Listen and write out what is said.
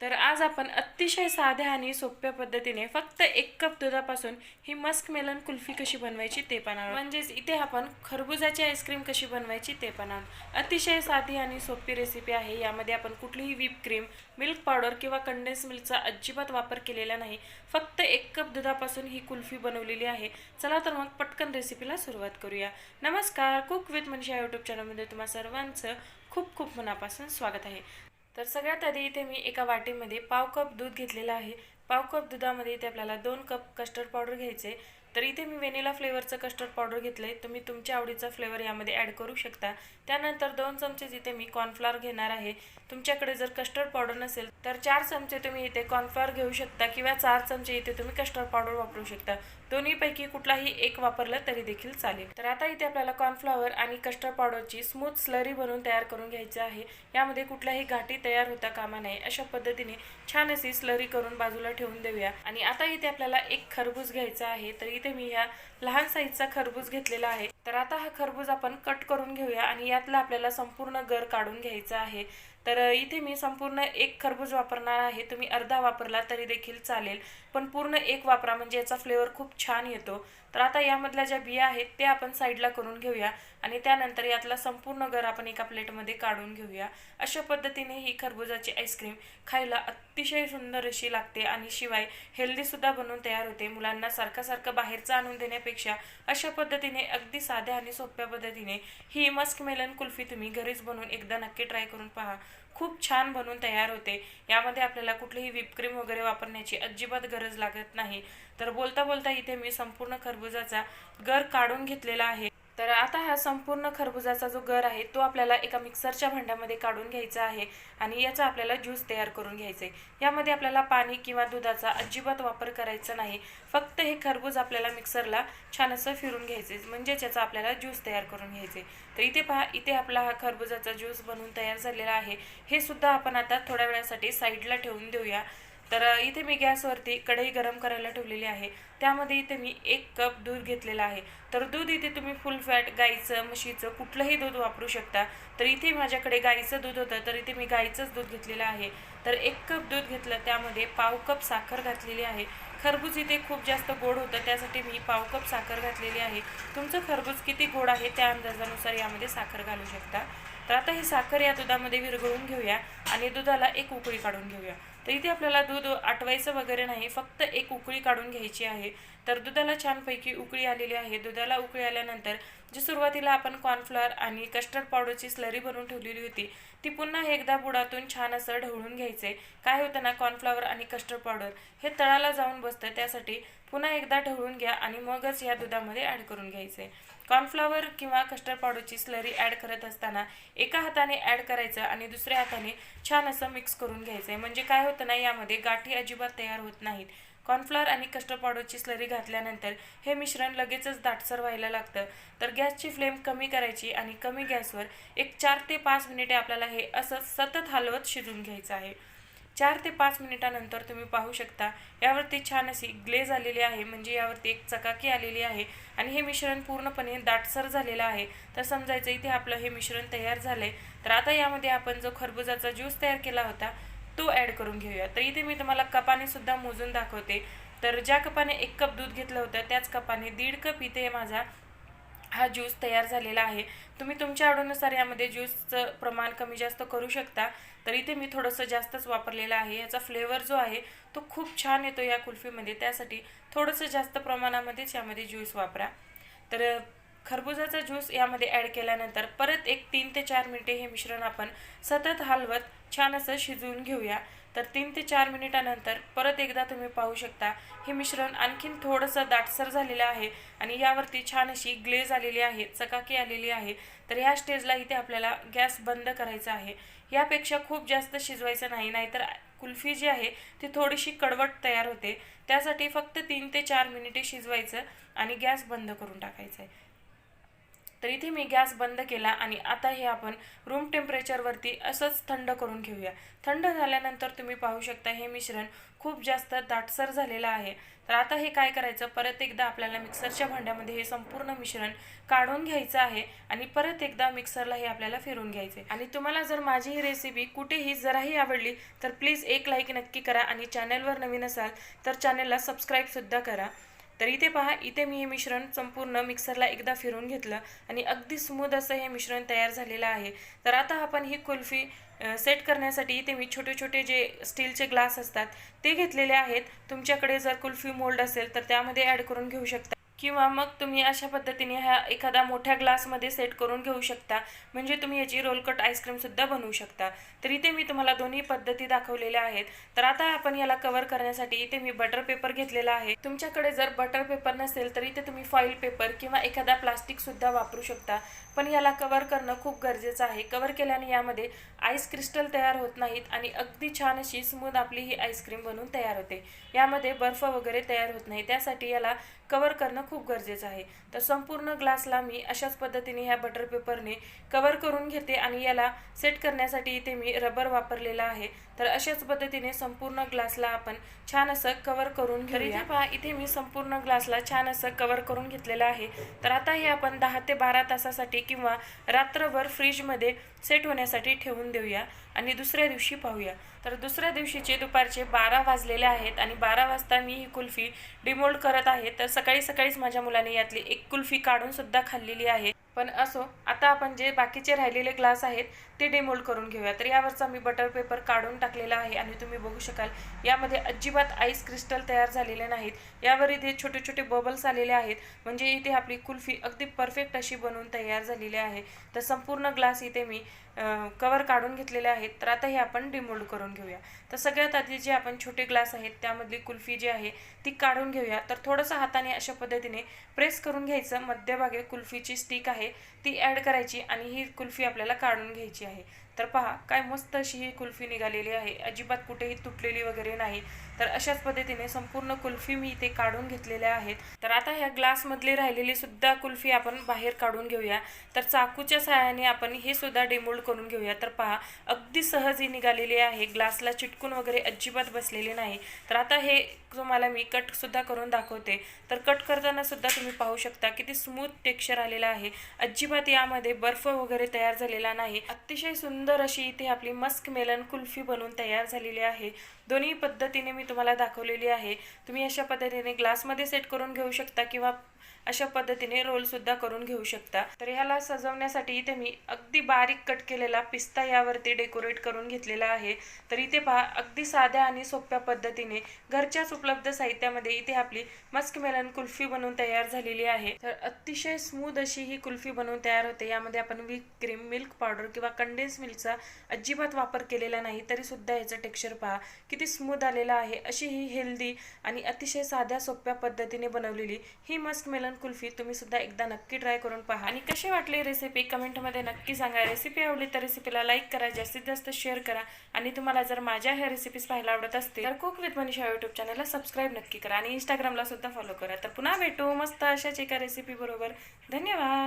तर आज आपण अतिशय साध्या आणि सोप्या पद्धतीने फक्त एक कप दुधापासून ही मस्क मेलन कुल्फी कशी बनवायची ते पण आहोत. म्हणजेच इथे आपण खरबुजाची आईस्क्रीम कशी बनवायची ते पण आहोत. अतिशय साधी आणि सोपी रेसिपी आहे. यामध्ये आपण कुठलीही व्हीप क्रीम मिल्क पावडर किंवा कंडेन्स मिल्कचा अजिबात वापर केलेला नाही. फक्त एक कप दुधापासून ही कुल्फी बनवलेली आहे. चला तर मग पटकन रेसिपीला सुरुवात करूया. नमस्कार कुक विथ मनीषा यूट्यूब चॅनलमध्ये तुम्हा सर्वांचं खूप खूप मनापासून स्वागत आहे. तर सगळ्यात आधी इथे मी एका वाटीमध्ये पाव कप दूध घेतलेलं आहे. पाव कप दुधामध्ये इथे आपल्याला दोन कप कस्टर्ड पावडर घ्यायचे. तर इथे मी व्हेनिला फ्लेवरचं कस्टर्ड पावडर घेतलं आहे तुम्ही तुमच्या आवडीचा फ्लेवर यामध्ये ॲड करू शकता. त्यानंतर दोन चमचे इथे मी कॉर्नफ्लॉवर घेणार आहे. तुमच्याकडे जर कस्टर्ड पावडर नसेल तर चार चमचे तुम्ही इथे कॉर्नफ्लॉवर घेऊ शकता किंवा चार चमचे इथे तुम्ही कस्टर्ड पावडर वापरू शकता. दोन्हीपैकी कुठलाही एक वापरलं तरी देखील चालेल. तर आता इथे आपल्याला कॉर्नफ्लॉवर आणि कस्टर्ड पावडरची स्मूथ स्लरी बनवून तयार करून घ्यायची आहे. यामध्ये कुठल्याही घाटी तयार होता कामा नये. अशा पद्धतीने छान अशी स्लरी करून बाजूला ठेवून देऊया. आणि आता इथे आपल्याला एक खरबूज घ्यायचा आहे. तर इथे मी ह्या लहान साईजचा खरबूज घेतलेला आहे. तर आता हा खरबूज आपण कट करून घेऊया आणि यातला आपल्याला संपूर्ण गर काढून घ्यायचा आहे. तर इथे मी संपूर्ण एक खरबूज वापरणार आहे. तुम्ही अर्धा वापरला तरी देखील चालेल. पण पूर्ण एक वापरा म्हणजे याचा फ्लेवर खूप छान येतो. तर आता यामधल्या ज्या बिया आहेत त्या आपण साईडला करून घेऊया. आणि त्यानंतर यातला संपूर्ण गर आपण एका प्लेटमध्ये काढून घेऊया. अशा पद्धतीने ही खरबुजाची आईस्क्रीम खायला अतिशय सुंदर अशी लागते आणि शिवाय हेल्दीसुद्धा बनवून तयार होते. मुलांना सारखं सारखं बाहेरचं आणून देण्यापेक्षा अशा पद्धतीने अगदी साध्या आणि सोप्या पद्धतीने ही मस्क मेलन कुल्फी तुम्ही घरीच बनवून एकदा नक्की ट्राय करून पहा. खूप छान बनवून तयार होते. यामध्ये आपल्याला कुठलीही विपक्रीम वगैरे वापरण्याची अजिबात गरज लागत नाही. तर बोलता बोलता इथे मी संपूर्ण खरबुजाचा गर काढून घेतलेला आहे. तर आता हा संपूर्ण खरबुजाचा जो गर आहे तो आपल्याला एका मिक्सरच्या भांड्यामध्ये काढून घ्यायचा आहे आणि याचा आपल्याला ज्यूस तयार करून घ्यायचा आहे यामध्ये आपल्याला पाणी किंवा दुधाचा अजिबात वापर करायचा नाही. फक्त हे खरबूज आपल्याला मिक्सरला छान असं फिरून घ्यायचे म्हणजेच याचा आपल्याला ज्यूस तयार करून घ्यायचे तर इथे पहा इथे आपला हा खरबुजाचा ज्यूस बनवून तयार झालेला आहे. हे सुद्धा आपण आता थोड्या वेळासाठी साईडला ठेवून देऊया. तर इथे मी गॅसवरती कढई गरम करायला ठेवलेली आहे. त्यामध्ये इथे मी एक कप दूध घेतलेलं आहे. तर दूध इथे तुम्ही फुल फॅट गाईचं म्हशीचं कुठलंही दूध वापरू शकता. तर इथे माझ्याकडे गाईचं दूध होतं. तर इथे मी गाईचंच दूध घेतलेलं आहे. तर एक कप दूध घेतलं. त्यामध्ये पाव कप साखर घातलेली आहे. खरबूज इथे खूप जास्त गोड होतं. त्यासाठी मी पाव कप साखर घातलेली आहे. तुमचं खरबूज किती गोड आहे त्या अंदाजानुसार यामध्ये साखर घालू शकता. तर आता ही साखर या दुधामध्ये विरघळून घेऊया आणि दुधाला एक उकळी काढून घेऊया. तर इथे आपल्याला दूध आटवायचं वगैरे नाही फक्त एक उकळी काढून घ्यायची आहे. तर दुधाला छानपैकी उकळी आलेली आहे. दुधाला उकळी आल्यानंतर जी सुरुवातीला आपण कॉर्नफ्लॉवर आणि कस्टर्ड पावडरची स्लरी बनवून ठेवलेली होती ती पुन्हा एकदा बुडातून छान असं ढवळून घ्यायचे. काय होतं ना कॉर्नफ्लॉवर आणि कस्टर्ड पावडर हे तळाला जाऊन बसतं त्यासाठी पुन्हा एकदा ढवळून घ्या आणि मगच या दुधामध्ये ॲड करून घ्यायचे. कॉर्नफ्लॉवर किंवा कस्टर्ड पावडरची स्लरी ॲड करत असताना एका हाताने ॲड करायचं आणि दुसऱ्या हाताने छान असं मिक्स करून घ्यायचं. आहे म्हणजे काय होतं ना यामध्ये गाठी अजिबात तयार होत नाहीत. कॉर्नफ्लॉवर आणि कस्टर्ड पावडरची स्लरी घातल्यानंतर हे मिश्रण लगेचच दाटसर व्हायला लागतं. तर गॅसची फ्लेम कमी करायची आणि कमी गॅसवर एक चार ते पाच मिनिटे आपल्याला हे असं सतत हलवत शिजून घ्यायचं आहे. चार ते पाच मिनिटानंतर तुम्ही पाहू शकता. यावरती छान अशी ग्लेज आलेली आहे. म्हणजे यावरती एक चकाकी आलेली आहे. आणि हे मिश्रण पूर्णपणे दाटसर झालेलं आहे. तर समजायचं इथे आपलं हे मिश्रण तयार झालं आहे तर आता यामध्ये आपण जो खरबुजाचा ज्यूस तयार केला होता तो ॲड करून घेऊया. तर इथे मी तुम्हाला कपाने सुद्धा मोजून दाखवते. तर ज्या कपाने एक कप दूध घेतलं होतं त्याच कपाने दीड कप इथे माझा हा ज्यूस तयार झालेला आहे. तुम्ही तुमच्या आवडीनुसार यामध्ये ज्यूसचं प्रमाण कमी जास्त करू शकता. तर इथे मी थोडंसं जास्तच वापरलेलं आहे. याचा फ्लेवर जो आहे तो खूप छान येतो या कुल्फीमध्ये. त्यासाठी थोडंसं जास्त प्रमाणामध्येच यामध्ये ज्यूस वापरा. तर खरबुजाचा ज्यूस यामध्ये ॲड केल्यानंतर परत एक तीन ते चार मिनिटे हे मिश्रण आपण सतत हलवत छान असं शिजवून घेऊया. तर तीन ते चार मिनिटानंतर परत एकदा तुम्ही पाहू शकता. हे मिश्रण आणखीन थोडंसं दाटसर झालेलं आहे आणि यावरती छान अशी ग्लेज आलेली आहे चकाकी आलेली आहे. तर ह्या स्टेजला इथे आपल्याला गॅस बंद करायचा आहे. यापेक्षा खूप जास्त शिजवायचं नाही नाहीतर कुल्फी जी आहे ती थोडीशी कडवट तयार होते. त्यासाठी फक्त तीन ते चार मिनिटे शिजवायचं आणि गॅस बंद करून टाकायचं आहे. तर इथे मी गॅस बंद केला आणि आता हे आपण रूम टेम्परेचरवरती असंच थंड करून घेऊया. थंड झाल्यानंतर तुम्ही पाहू शकता हे मिश्रण खूप जास्त दाटसर झालेलं आहे. तर आता हे काय करायचं? परत एकदा आपल्याला मिक्सरच्या भांड्यामध्ये हे संपूर्ण मिश्रण काढून घ्यायचं आहे आणि परत एकदा मिक्सरला हे आपल्याला फिरून घ्यायचे आणि तुम्हाला जर माझी ही रेसिपी कुठेही जराही आवडली तर प्लीज एक लाईक नक्की करा आणि चॅनलवर नवीन असाल तर चॅनलला सबस्क्राईबसुद्धा करा. तर इथे पहा इथे मी हे मिश्रण संपूर्ण मिक्सरला एकदा फिरून घेतलं आणि अगदी स्मूद असं हे मिश्रण तयार झालेलं आहे. तर आता आपण ही कुल्फी सेट करण्यासाठी इथे मी छोटे छोटे जे स्टीलचे ग्लास असतात ते घेतलेले आहेत. तुमच्याकडे जर कुल्फी मोल्ड असेल तर त्यामध्ये ॲड करून घेऊ शकता. किंवा मग तुम्ही अशा पद्धतीने ह्या एखादा मोठ्या ग्लासमध्ये सेट करून घेऊ शकता. म्हणजे तुम्ही याची रोलकट आईस्क्रीमसुद्धा बनवू शकता. तर इथे मी तुम्हाला दोन्ही पद्धती दाखवलेल्या आहेत. तर आता आपण याला कवर करण्यासाठी इथे मी बटर पेपर घेतलेला आहे. तुमच्याकडे जर बटर पेपर नसेल तर इथे तुम्ही फॉईल पेपर किंवा एखादा प्लास्टिकसुद्धा वापरू शकता. पण याला कवर करणं खूप गरजेचं आहे. कवर केल्याने यामध्ये आईस क्रिस्टल तयार होत नाहीत आणि अगदी छान अशी स्मूथ आपली ही आईस्क्रीम बनवून तयार होते. यामध्ये बर्फ वगैरे तयार होत नाही. त्यासाठी याला कवर करणं खूप गरजेचं आहे. तर संपूर्ण ग्लासला मी अशाच पद्धतीने ह्या बटर पेपरने कवर करून घेते आणि याला सेट करण्यासाठी इथे मी रबर वापरलेला आहे. तर अशाच पद्धतीने संपूर्ण ग्लासला आपण छान असं कवर करून घेऊया. पहा इथे मी संपूर्ण ग्लासला छान असं कवर करून घेतलेलं आहे. तर आता हे आपण दहा ते बारा तासासाठी किंवा रात्रभर फ्रीजमध्ये सेट होण्यासाठी ठेवून देऊया. आणि दुसऱ्या दिवशी पाहूया. तर दुसऱ्या दिवशीचे दुपारचे बारा वाजलेले आहेत आणि बारा वाजता मी ही कुल्फी डिमोल्ड करत आहे. तर सकाळी सकाळीच माझ्या मुलाने यातली एक कुल्फी काढून सुद्धा खाल्लेली आहे. पण असो आता आपण जे बाकीचे राहिलेले ग्लास आहेत ते डिमोल्ड करून घेऊया. तर यावरचा मी बटर पेपर काढून टाकलेला आहे आणि तुम्ही बघू शकाल यामध्ये अजिबात आईस क्रिस्टल तयार झालेले नाहीत. यावर इथे छोटे छोटे बबल्स आलेले आहेत. म्हणजे इथे आपली कुल्फी अगदी परफेक्ट अशी बनवून तयार झालेली आहे. तर संपूर्ण ग्लास इथे मी कवर काढून घेतलेले आहेत. तर आता हे आपण डिमोल्ड करून घेऊया. तर सगळ्यात आधी जे आपण छोटे ग्लास आहेत त्यामधली कुल्फी जी आहे ती काढून घेऊया. तर थोडंसं हाताने अशा पद्धतीने प्रेस करून घ्यायचं. मध्यभागी कुल्फीची स्टिक आहे. ती ॲड करायची आणि ही कुल्फी आपल्याला काढून घ्यायची आहे. तर पहा काय मस्त अशी ही कुल्फी निघालेली आहे. अजिबात कुठेही तुटलेली वगैरे नाही. तर अशाच पद्धतीने संपूर्ण कुल्फी मी इथे काढून घेतलेल्या आहेत. तर आता ह्या ग्लासमधली राहिलेली सुद्धा कुल्फी आपण बाहेर काढून घेऊया. तर चाकूच्या सहाय्याने आपण हे सुद्धा डेमोल्ड करून घेऊया. तर पहा अगदी सहज ही निघालेली आहे. ग्लासला चिटकून वगैरे अजिबात बसलेली नाही. तर आता हे तुम्हाला मी कटसुद्धा करून दाखवते. तर कट करताना सुद्धा तुम्ही पाहू शकता किती स्मूथ टेक्स्चर आलेला आहे. अजिबात यामध्ये बर्फ वगैरे तयार झालेला नाही. अतिशय सुंदर सुंदर अशी इथे आपली मस्क मेलन कुल्फी बनवून तयार झालेली आहे. दोन्ही पद्धतीने मी तुम्हाला दाखवलेली आहे. तुम्ही अशा पद्धतीने ग्लासमध्ये सेट करून घेऊ शकता किंवा अशा पद्धतीने रोल सुद्धा करून घेऊ शकता. तर ह्याला सजवण्यासाठी इथे मी अगदी बारीक कट केलेला पिस्ता यावरती डेकोरेट करून घेतलेला आहे. तर इथे पहा अगदी साध्या आणि सोप्या पद्धतीने घरच्याच उपलब्ध साहित्यामध्ये इथे आपली मस्क मेलन कुल्फी बनवून तयार झालेली आहे. तर अतिशय स्मूद अशी ही कुल्फी बनवून तयार होते. यामध्ये आपण वीक क्रीम मिल्क पावडर किंवा कंडेन्स मिल्कचा अजिबात वापर केलेला नाही तरी सुद्धा याचं टेक्स्चर पहा. किती स्मूद आलेलं आहे. अशी ही हेल्दी आणि अतिशय साध्या सोप्या पद्धतीने बनवलेली ही मस्क मेलन कुल्फी तुम्ही सुद्धा एकदा नक्की ट्राय करून पहा. आणि कशी वाटली रेसिपी कमेंटमध्ये नक्की सांगा. रेसिपी आवडली तर रेसिपीला लाईक करा. जास्तीत जास्त शेअर करा. आणि तुम्हाला जर माझ्या ह्या रेसिपीज पाहायला आवडत असतील तर कुक विथ मनीषा युट्यूब चॅनलला सबस्क्राईब नक्की करा. आणि इंस्टाग्रामला सुद्धा फॉलो करा. तर पुन्हा भेटू. मस्त अशाच एका रेसिपी बरोबर. धन्यवाद.